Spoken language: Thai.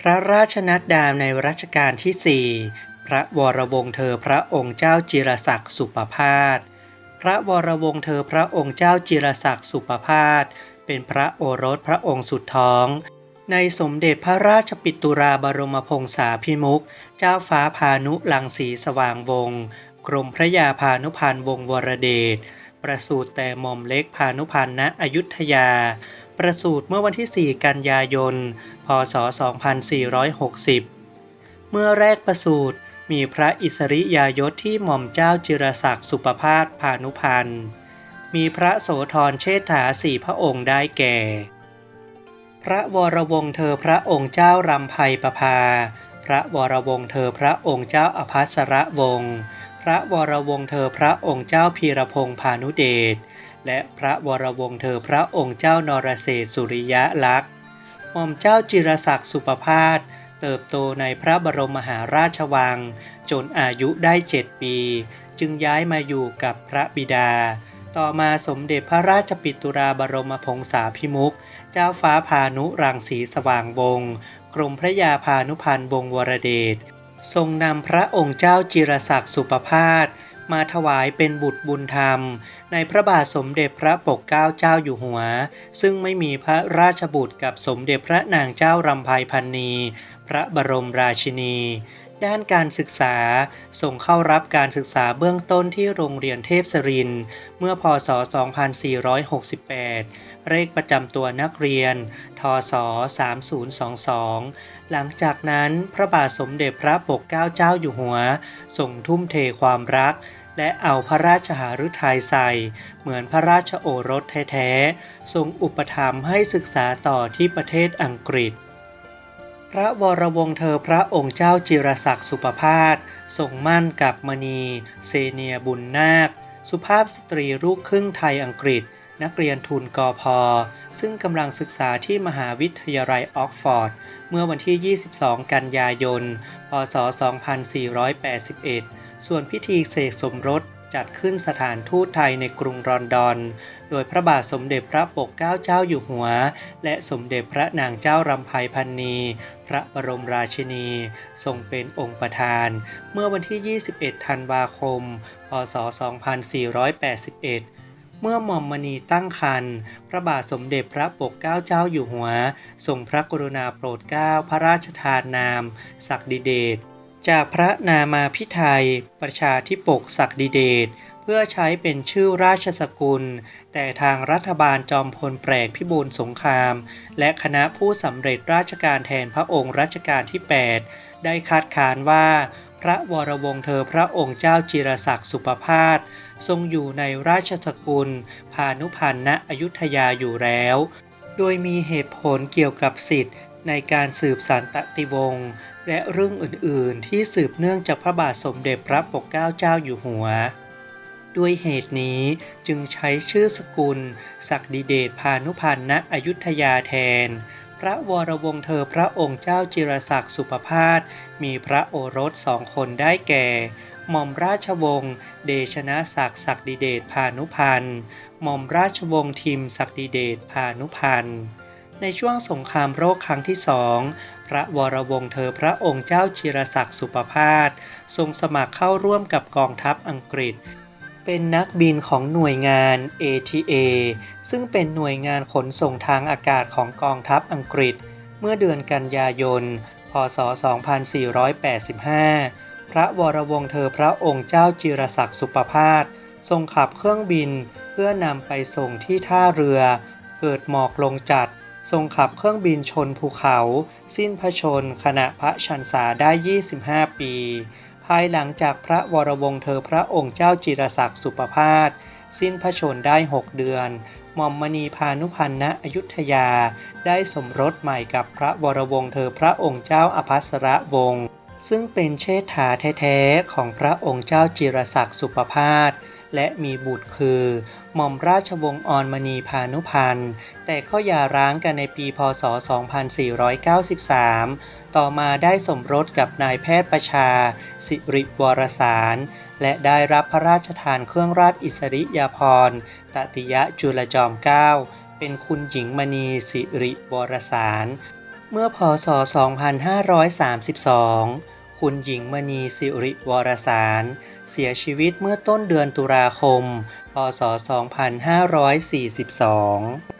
พระราชนัดดาในรัชกาลที่ 4 พระวรวงศ์เธอพระองค์เจ้าจิรศักดิ์สุปพาสพระวรวงศ์เธอพระองค์เจ้าจิรศักดิ์สุปพาสเป็นพระโอรสพระองค์สุดท้อง ในสมเด็จพระราชปิตุราบรมพงษาพิมุก เจ้าฟ้าพานุลังสีสว่างวงศ์กรมพระยาพานุพันธ์วงศ์วรเดช ประสูติแต่หม่อมเล็กพานุพันธ์ณอยุธยา ประสูติเมื่อวันที่ 4 กันยายน พศ 2460 เมื่อแรกประสูติมีพระอิสริยายศที่หม่อมเจ้าจิรศักดิ์สุปพาสพานุพันธ์ มีพระโสธรเชษฐาสี่พระองค์ได้แก่ พระวรวงศ์เธอพระองค์เจ้ารำไพประภา พระวรวงศ์เธอพระองค์เจ้าอภัสรวงศ์ พระวรวงศ์เธอพระองค์เจ้าพีรพงษ์พานุเดช และพระวรวงศ์เธอพระองค์เจ้านรเศษสุริยะลักษ์หม่อมเจ้าจิรศักดิ์สุปพาสเติบโตในพระบรมมหาราชวัง จนอายุได้เจ็ดปี จึงย้ายมาอยู่กับพระบิดา ต่อมาสมเด็จพระราชปิตุราบรมพงษาพิมุกเจ้าฟ้าพานุรังสีสว่างวงศ์กรมพระยาพานุพันธ์วงศ์วรเดชทรงนำพระองค์เจ้าจิรศักดิ์สุปพาส มาถวายเป็นบุตรบุญธรรม ในพระบาทสมเด็จพระปกเกล้าเจ้าอยู่หัว ซึ่งไม่มีพระราชบุตรกับสมเด็จพระนางเจ้ารำไพพันนี พระบรมราชินี ด้านการศึกษา ส่งเข้ารับการศึกษาเบื้องต้นที่โรงเรียนเทพศริน เมื่อพศ 2468 เลขประจำตัวนักเรียน ทศ 3022 หลังจากนั้นพระบาทสมเด็จพระปกเกล้าเจ้าอยู่หัวทรงทุ่มเทความรัก และเอาพระราชหฤทัยใส่ เหมือนพระราชโอรสแท้ๆ ทรงอุปถัมภ์ให้ศึกษาต่อที่ประเทศอังกฤษ ระวรวงศ์เธอพระองค์เจ้าจิรศักดิ์สุปพาสทรงมั่นกับมณี เซเนียบุญนาค สุภาพสตรีลูกครึ่งไทยอังกฤษ นักเรียนทุนกอพอ ซึ่งกำลังศึกษาที่มหาวิทยาลัยออกฟอร์ด เมื่อวันที่ 22 กันยายน พศ 2481 ส่วนพิธีเสกสมรส จัดขึ้นสถานทูตไทยในกรุงลอนดอน โดยพระบาทสมเด็จพระปกเกล้าเจ้าอยู่หัว และสมเด็จพระนางเจ้ารำไพพันนี พระบรมราชินี ทรงเป็นองค์ประธาน เมื่อวันที่ 21 ธันวาคม พศ 2481เมื่อหม่อมมณีตั้งครรภ์พระบาทสมเด็จพระปกเกล้าเจ้าอยู่หัวทรงพระกรุณาโปรดเกล้าพระราชทานนาม ศักดิเดช จากพระนามาพิไทย ประชาธิปกศักดิเดชเพื่อใช้เป็นชื่อราชสกุล แต่ทางรัฐบาลจอมพลแปลกพิบูลสงคราม และคณะผู้สำเร็จราชการแทนพระองค์รัชกาลที่ 8 ได้คัดค้านว่า พระวรวงศ์เธอพระองค์เจ้าจิรศักดิ์สุปพาสทรงอยู่ในราชสกุล พานุพันธ์ณอยุธยาอยู่แล้ว โดยมีเหตุผลเกี่ยวกับสิทธิ์ในการสืบสันตติวงศ์ และเรื่องอื่นๆ ที่สืบเนื่องจากพระบาทสมเด็จพระปกเกล้าเจ้าอยู่หัว ด้วยเหตุนี้จึงใช้ชื่อสกุล ศักดิเดชพานุพันธ์ณอยุธยาแทน พระวรวงศ์เธอพระองค์เจ้าจิรศักดิ์สุปพาสมีพระโอรสสองคนได้แก่หม่อมราชวงศ์เดชนะศักดิ์ศักดิเดชพานุพันธ์หม่อมราชวงศ์ทิมศักดิเดชพานุพันธ์ในช่วงสงครามโรคครั้งที่สอง พระวรวงศ์เธอพระองค์เจ้าจิรศักดิ์สุปพาสทรงสมัครเข้าร่วมกับกองทัพอังกฤษ เป็นนักบินของหน่วยงาน ATA ซึ่งเป็นหน่วยงานขนส่งทางอากาศของกองทัพอังกฤษ เมื่อเดือนกันยายน พศ 2485 พระวรวงศ์เธอพระองค์เจ้าจิรศักดิ์สุปพาสทรงขับเครื่องบินเพื่อนำไปส่งที่ท่าเรือ เกิดหมอกลงจัด ทรงขับเครื่องบินชนภูเขา สิ้นพระชนขณะพระชันษาได้ 25 ปี ภายหลังจากพระวรวงศ์เธอพระองค์เจ้าจิรศักดิ์สุปพาสสิ้นพระชนได้ 6 เดือนหม่อมมณีพานุพันธ์ณอยุธยา ได้สมรสใหม่กับพระวรวงศ์เธอพระองค์เจ้าอภัสรวงศ์ซึ่งเป็นเชษฐาแท้ๆของพระองค์เจ้าจิรศักดิ์สุปพาส และมีบุตรคือหม่อมราชวงศ์ออนมณีพานุพันธ์ แต่ก็หย่าร้างกันในปีพศ 2493 ต่อมาได้สมรสกับนายแพทย์ประชา สิริวรสาร และได้รับพระราชทานเครื่องราชอิสริยาภรณ์ตติยะจุลจอมเกล้าเป็นคุณหญิงมณีสิริวรสาร เมื่อพศ 2532 คุณหญิงมณีสิริวรสาร เสียชีวิตเมื่อต้นเดือนตุลาคม พศ 2542